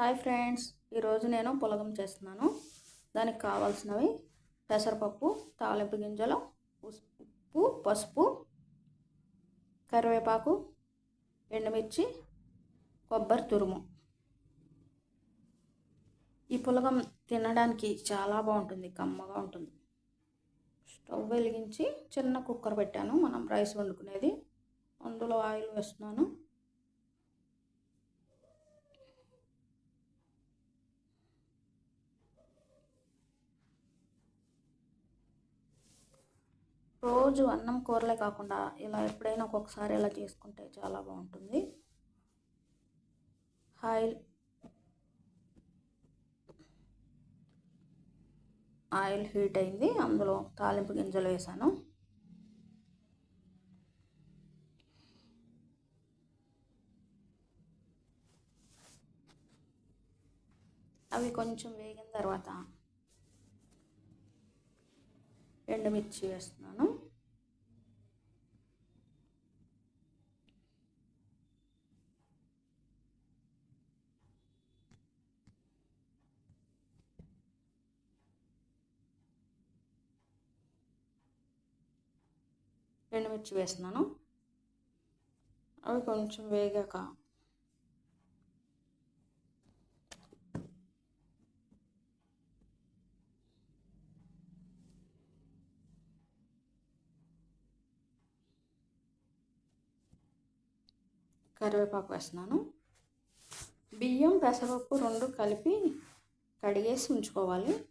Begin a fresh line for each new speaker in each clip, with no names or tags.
Hi friends ఈరోజు నేను పులగం చేస్తున్నాను. దానికి కావాల్సినవి పెసరపప్పు తాలింపు గింజలు ఉప్పు పసుపు కరివేపాకు ఎండుమిర్చి కొబ్బరి తురుము. ఈ పులగం తినడానికి చాలా బాగుంటుంది కమ్మగా ఉంటుంది. స్టవ్ వెలిగించి చిన్న కుక్కర్ పెట్టాను మనం రైస్ వండుకునేది. అందులో ఆయిల్ వేస్తున్నాను. రోజు అన్నం కూరలే కాకుండా ఇలా ఎప్పుడైనా ఒక్కొక్కసారి ఇలా చేసుకుంటే చాలా బాగుంటుంది. ఆయిల్ ఆయిల్ హీట్ అయింది. అందులో తాలింపు గింజలు వేసాను. అవి కొంచెం వేగిన తర్వాత ఎండుమిర్చి వేస్తున్నాను. ఎండుమిర్చి వేస్తున్నాను. అవి కొంచెం వేగాక కరివేపాకు వేస్తున్నాను. బియ్యం పెసరపప్పు రెండు కలిపి కడిగేసి ఉంచుకోవాలి.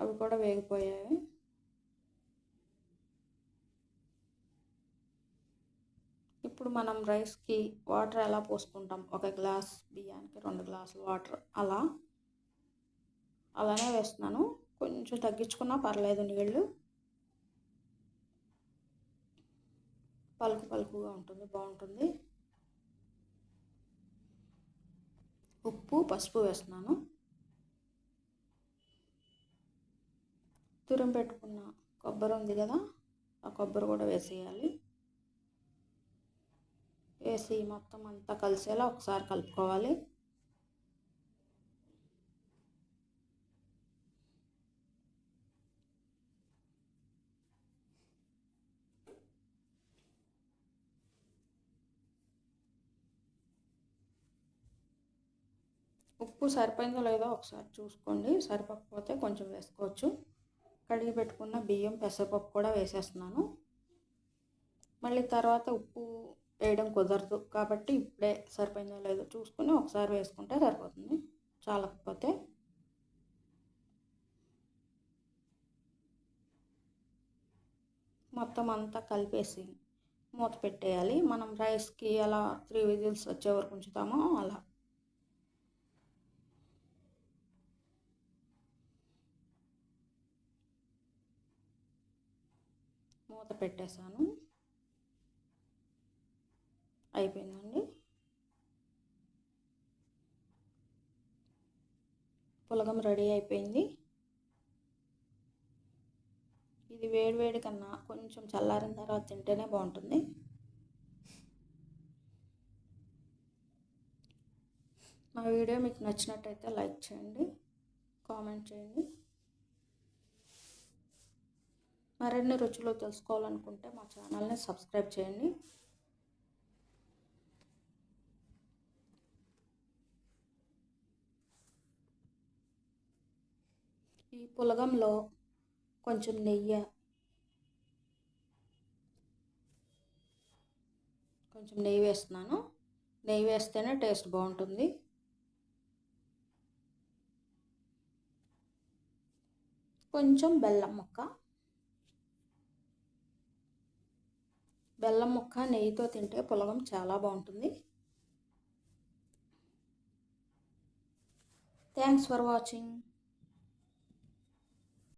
అవి కూడా వేగిపోయాయి. ఇప్పుడు మనం రైస్కి వాటర్ ఎలా పోసుకుంటాం? ఒక గ్లాస్ బియ్యానికి రెండు గ్లాసులు వాటర్. అలా. అలానే వేస్తున్నాను. కొంచెం తగ్గించుకున్నా పర్లేదు నీళ్ళు. పలుకు పలుకుగా ఉంటుంది బాగుంటుంది. ఉప్పు పసుపు వేస్తున్నాను తురం పెట్టుకున్న కొబ్బరి ఉంది కదా ఆ కొబ్బరి కూడా వేసేయాలి. వేసి మొత్తం అంతా కలిసేలా ఒకసారి కలుపుకోవాలి. ఉప్పు సరిపోయిందో లేదో ఒకసారి చూసుకోండి. సరిపోకపోతే కొంచెం వేసుకోవచ్చు. కడిగి పెట్టుకున్న బియ్యం పెసరపప్పు కూడా వేసేస్తున్నాను. మళ్ళీ తర్వాత ఉప్పు వేయడం కుదరదు కాబట్టి ఇప్పుడే సరిపోయిందో లేదో చూసుకుని ఒకసారి వేసుకుంటే సరిపోతుంది చాలకపోతే. మొత్తం అంతా కలిపేసి మూత పెట్టేయాలి. మనం రైస్కి అలా త్రీ విజిల్స్ వచ్చే వరకు ఉంచుతామో అలా. మూత పెట్టేశాను. అయిపోయిందండి. పులగం రెడీ అయిపోయింది. ఇది వేడివేడి కన్నా కొంచెం చల్లారిన తర్వాత తింటేనే బాగుంటుంది. మా వీడియో మీకు నచ్చినట్టయితే లైక్ చేయండి కామెంట్ చేయండి. మరిన్ని రుచులు తెలుసుకోవాలనుకుంటే మా ఛానల్ని సబ్స్క్రైబ్ చేయండి. ఈ పులగంలో కొంచెం నెయ్యి కొంచెం నెయ్యి వేస్తున్నాను. నెయ్యి వేస్తేనే టేస్ట్ బాగుంటుంది. కొంచెం బెల్లం ముక్క బెల్లం ముక్క నెయ్యితో తింటే పులగం చాలా బాగుంటుంది. Thanks for watching